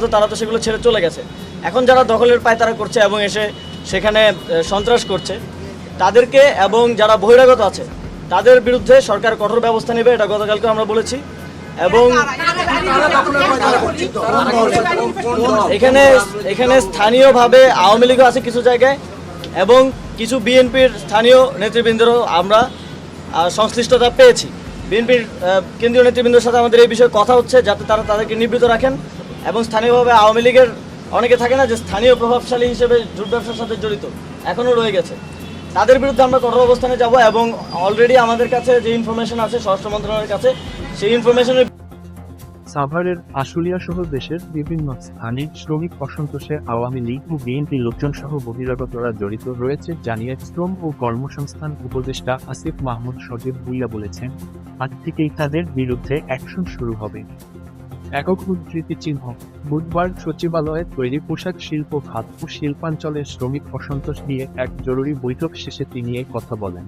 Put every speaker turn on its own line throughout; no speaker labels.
তো তারা তো সেগুলো ছেড়ে চলে গেছে। এখন যারা দখলের পায় তারা করছে এবং এসে সেখানে সন্ত্রাস করছে, তাদেরকে এবং যারা বহিরাগত আছে, তাদের বিরুদ্ধে সরকার কঠোর ব্যবস্থা নেবে, এটা গতকালকে আমরা বলেছি। এবং এখানে এখানে স্থানীয়ভাবে আওয়ামী লীগও আছে কিছু জায়গায়, এবং কিছু বিএনপির স্থানীয় নেতৃবৃন্দেরও আমরা সংশ্লিষ্টতা পেয়েছি। বিএনপির কেন্দ্রীয় নেতৃবৃন্দের সাথে আমাদের এই বিষয়ে কথা হচ্ছে, যাতে তারা তাদেরকে নিবৃত রাখেন। এবং স্থানীয়ভাবে আওয়ামী লীগের অনেকে থাকে না যে স্থানীয় প্রভাবশালী হিসেবে জুট ব্যবসার সাথে জড়িত এখনও রয়ে গেছে। তাদের বিরুদ্ধে আমরা কঠোর অবস্থানে যাব এবং অলরেডি আমাদের কাছে যে ইনফরমেশন আছে, স্বরাষ্ট্র মন্ত্রণালয়ের কাছে, সেই ইনফরমেশনের
সাভারের আশুলিয়া সহ দেশের বিভিন্ন স্থানে শ্রমিক অসন্তোষে আওয়ামী লীগ ও বিএনপি লোকজন সহ বহিরাগতরা জড়িত রয়েছে, জানিয়ে শ্রম ও কর্মসংস্থান উপদেষ্টা আসিফ মাহমুদ সজীব ভুইয়া বলেছেন, আজ থেকেই তাদের বিরুদ্ধে অ্যাকশন শুরু হবে। একক উদ্ধৃতি চিহ্ন। বুধবার সচিবালয়ে তৈরি পোশাক শিল্প খাত ও শিল্পাঞ্চলের শ্রমিক অসন্তোষ নিয়ে এক জরুরি বৈঠক শেষে তিনি এই কথা বলেন।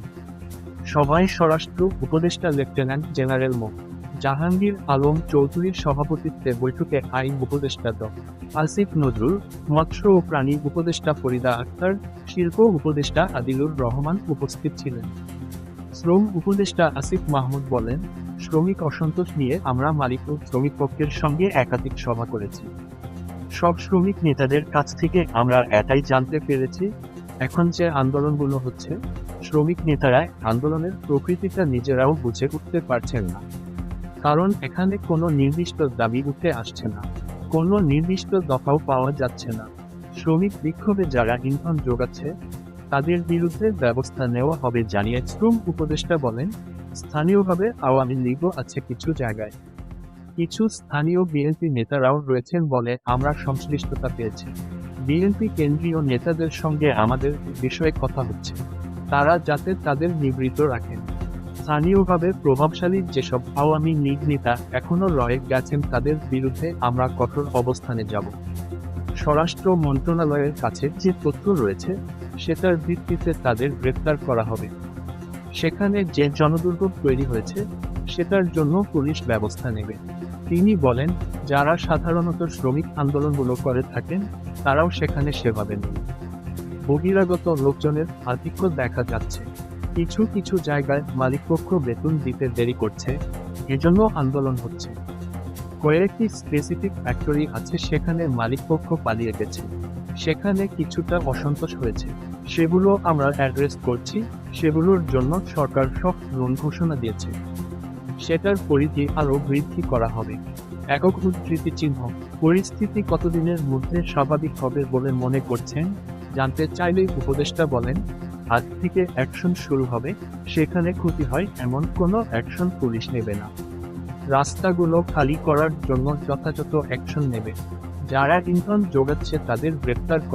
সভায় স্বরাষ্ট্র উপদেষ্টা লেফটেন্যান্ট জেনারেল মো. জাহাঙ্গীর আলম চৌধুরীর সভাপতিত্বে বৈঠকে আইন উপদেষ্টা ড। আসিফ নজরুল, মৎস্য ও প্রাণী উপদেষ্টা ফরিদা আক্তার, শিল্প উপদেষ্টা আদিলুর রহমান উপস্থিত ছিলেন। শ্রম উপদেষ্টা আসিফ মাহমুদ বলেন শ্রমিক অসন্তোষ নিয়ে আমরা মালিক ও শ্রমিক পক্ষের সঙ্গে একাধিক সভা করেছি। সব শ্রমিক নেতাদের কাছ থেকে আমরা এটাই জানতে পেরেছি, এখন যে আন্দোলনগুলো হচ্ছে, শ্রমিক নেতারা আন্দোলনের প্রকৃতিটা নিজেরাও বুঝে উঠতে পারছেন না। কারণ এখানে কোনো নির্দিষ্ট দাবি উঠে আসছে না, কোনো নির্দিষ্ট দফাও পাওয়া যাচ্ছে না। শ্রমিক বিক্ষোভে যারা ইন্ধন যোগাচ্ছে তাদের বিরুদ্ধে ব্যবস্থা নেওয়া হবে, জানিয়ে শ্রম উপদেষ্টা বলেন স্থানীয়ভাবে আওয়ামী লীগও আছে কিছু জায়গায়। কিছু স্থানীয় বিএনপি নেতারাও রয়েছেন বলে আমরা সংশ্লিষ্টতা পেয়েছি। বিএনপি কেন্দ্রীয় নেতাদের সঙ্গে আমাদের বিষয়ে কথা হচ্ছে। তারা যাতে তাদের নিবৃত রাখেন। স্থানীয়ভাবে প্রভাবশালী যেসব আওয়ামী লীগ নেতা এখনও রয়ে গেছেন তাদের বিরুদ্ধে আমরা কঠোর অবস্থানে যাব। স্বরাষ্ট্র মন্ত্রণালয়ের কাছে যে তথ্য রয়েছে, সেটার ভিত্তিতে তাদের গ্রেপ্তার করা হবে। সেখানে যে জনদুর্ভোগ তৈরি হয়েছে, সেটার জন্য পুলিশ ব্যবস্থা নেবে। তিনি বলেন, যারা সাধারণত শ্রমিক আন্দোলনগুলো করে থাকেন, তারাও সেখানে সেভাবে নেই বহিরাগত লোকজনের আধিক্য দেখা যাচ্ছে। কিছু কিছু জায়গায় মালিকপক্ষ বেতন দিতে দেরি করছে, এজন্য আন্দোলন হচ্ছে। কয়েকটি স্পেসিফিক ফ্যাক্টরি আছে, সেখানে মালিকপক্ষ পালিয়ে গেছে। সেখানে কিছুটা অসন্তোষ হয়েছে। সেগুলো আমরা অ্যাড্রেস করছি, সেগুলোর জন্য সরকার সব লোন ঘোষণা দিয়েছে। সেটার পরিধি আরও বৃদ্ধি করা হবে। একক উদ্ধৃতি চিহ্ন। পরিস্থিতি কতদিনের মধ্যে স্বাভাবিক হবে বলে মনে করছেন? জানতে চাইলেই উপদেষ্টা বলেন, আজ থেকে অ্যাকশন শুরু হবে, সেখানে ক্ষতি হয় এমন কোনো অ্যাকশন পুলিশ নেবে না। রাস্তাগুলো খালি করার জন্য যথাযথ অ্যাকশন নেবে। যারা ইন্ধন যোগাচ্ছে তাদের গ্রেপ্তার করা